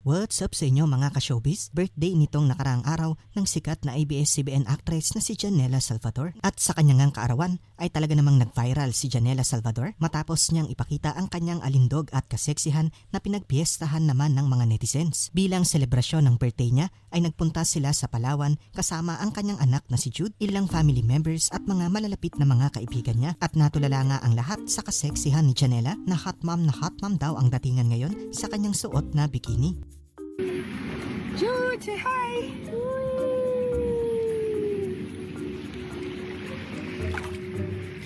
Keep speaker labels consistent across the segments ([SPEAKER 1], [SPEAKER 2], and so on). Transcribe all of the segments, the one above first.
[SPEAKER 1] What's up sa inyo mga ka-showbiz? Birthday nitong nakaraang araw ng sikat na ABS-CBN actress na si Janela Salvador. At sa kanyang kaarawan ay talaga namang nag-viral si Janela Salvador matapos niyang ipakita ang kanyang alindog at kaseksihan na pinagpiestahan naman ng mga netizens. Bilang selebrasyon ng birthday niya ay nagpunta sila sa Palawan kasama ang kanyang anak na si Jude, ilang family members at mga malalapit na mga kaibigan niya. At natulala nga ang lahat sa kaseksihan ni Janela na hot mom na hot mom daw ang datingan ngayon sa kanyang suot na bikini.
[SPEAKER 2] Say hi.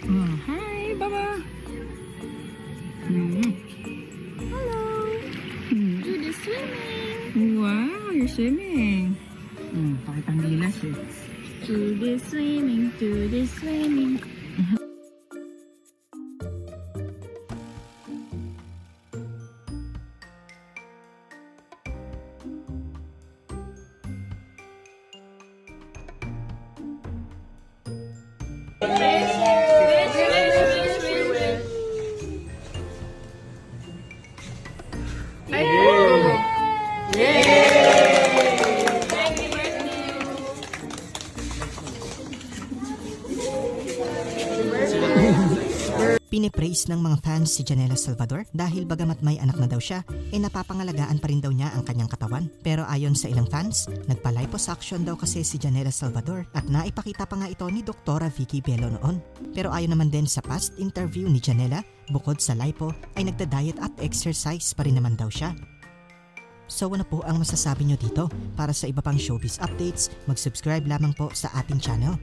[SPEAKER 2] Mm, hi, Baba. Mm.
[SPEAKER 3] Hello.
[SPEAKER 2] Mm.
[SPEAKER 3] Jude is swimming.
[SPEAKER 2] Wow, you're swimming. Mm, pakitang gilas eh.
[SPEAKER 3] Jude is swimming. Jude is swimming. Happy birthday.
[SPEAKER 1] Pinipraise ng mga fans si Janela Salvador dahil bagamat may anak na daw siya, ay napapangalagaan pa rin daw niya ang kanyang katawan. Pero ayon sa ilang fans, nagpa-liposuction daw kasi si Janela Salvador at naipakita pa nga ito ni Doktora Vicky Bello noon. Pero ayon naman din sa past interview ni Janela, bukod sa lipo ay nagda-diet at exercise pa rin naman daw siya. So ano po ang masasabi nyo dito? Para sa iba pang showbiz updates, mag-subscribe lamang po sa ating channel.